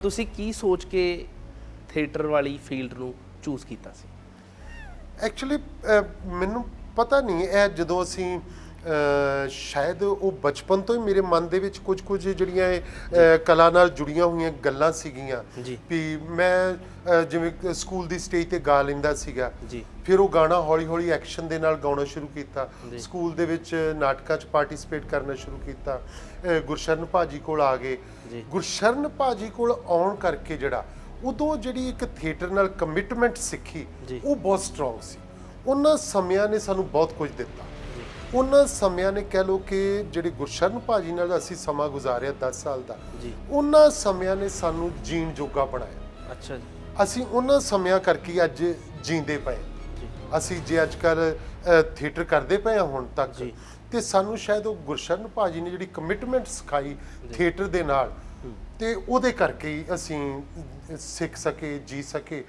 ਤੁਸੀਂ ਕੀ ਸੋਚ ਕੇ ਥੀਏਟਰ ਵਾਲੀ ਫੀਲਡ ਨੂੰ ਚੂਜ਼ ਕੀਤਾ ਸੀ? ਐਕਚੁਅਲੀ ਮੈਨੂੰ ਪਤਾ ਨਹੀਂ, ਇਹ ਜਦੋਂ ਅਸੀਂ ਸ਼ਾਇਦ ਉਹ ਬਚਪਨ ਤੋਂ ਹੀ ਮੇਰੇ ਮਨ ਦੇ ਵਿੱਚ ਕੁਝ ਕੁਝ ਜਿਹੜੀਆਂ ਇਹ, ਕਲਾ ਨਾਲ ਜੁੜੀਆਂ ਹੋਈਆਂ ਗੱਲਾਂ ਸੀਗੀਆਂ। ਵੀ ਮੈਂ ਜਿਵੇਂ ਸਕੂਲ ਦੀ ਸਟੇਜ ਤੇ ਗਾ ਲੈਂਦਾ ਸੀਗਾ ਫਿਰ ਉਹ ਗਾਣਾ ਹੌਲੀ ਹੌਲੀ ਐਕਸ਼ਨ ਦੇ ਨਾਲ ਗਾਉਣਾ ਸ਼ੁਰੂ ਕੀਤਾ। ਸਕੂਲ ਦੇ ਵਿੱਚ ਨਾਟਕਾਂ 'ਚ ਪਾਰਟਿਸਿਪੇਟ ਕਰਨਾ ਸ਼ੁਰੂ ਕੀਤਾ ਗੁਰਸ਼ਰਨ ਭਾਜੀ ਕੋਲ ਆ ਗਏ। ਗੁਰਸ਼ਰਨ ਭਾਜੀ ਕੋਲ ਆਉਣ ਕਰਕੇ ਜਿਹੜਾ ਉਦੋਂ ਜਿਹੜੀ ਇੱਕ ਥੀਏਟਰ ਨਾਲ ਕਮਿਟਮੈਂਟ ਸਿੱਖੀ। ਉਹ ਬਹੁਤ ਸਟਰੋਂਗ ਸੀ ਉਹਨਾਂ ਸਮਿਆਂ ਨੇ ਸਾਨੂੰ ਬਹੁਤ ਕੁਝ ਦਿੱਤਾ ਉਹਨਾਂ ਸਮਿਆਂ ਨੇ ਕਹਿ ਲਓ ਕਿ ਜਿਹੜੇ ਗੁਰਸ਼ਰਨ ਭਾਜੀ ਨਾਲ ਅਸੀਂ ਸਮਾਂ ਗੁਜ਼ਾਰਿਆ 10 ਸਾਲ ਦਾ ਜੀ। ਉਹਨਾਂ ਸਮਿਆਂ ਨੇ ਸਾਨੂੰ ਜੀਣ ਜੋਗਾ ਬਣਾਇਆ। ਅੱਛਾ ਜੀ। ਅਸੀਂ ਉਹਨਾਂ ਸਮਿਆਂ ਕਰਕੇ ਅੱਜ ਜੀਂਦੇ ਪਏ ਅਸੀਂ ਜੇ ਅੱਜ ਕੱਲ ਥੀਏਟਰ ਕਰਦੇ ਪਏ ਹਾਂ ਹੁਣ ਤੱਕ ਜੀ। ਤੇ ਸਾਨੂੰ ਸ਼ਾਇਦ ਉਹ ਗੁਰਸ਼ਰਨ ਭਾਜੀ ਨੇ ਜਿਹੜੀ ਕਮਿਟਮੈਂਟ ਸਿਖਾਈ ਥੀਏਟਰ ਦੇ ਨਾਲ ਤੇ ਉਹਦੇ ਕਰਕੇ ਅਸੀਂ ਸਿੱਖ ਸਕੇ ਜੀ ਸਕੇ।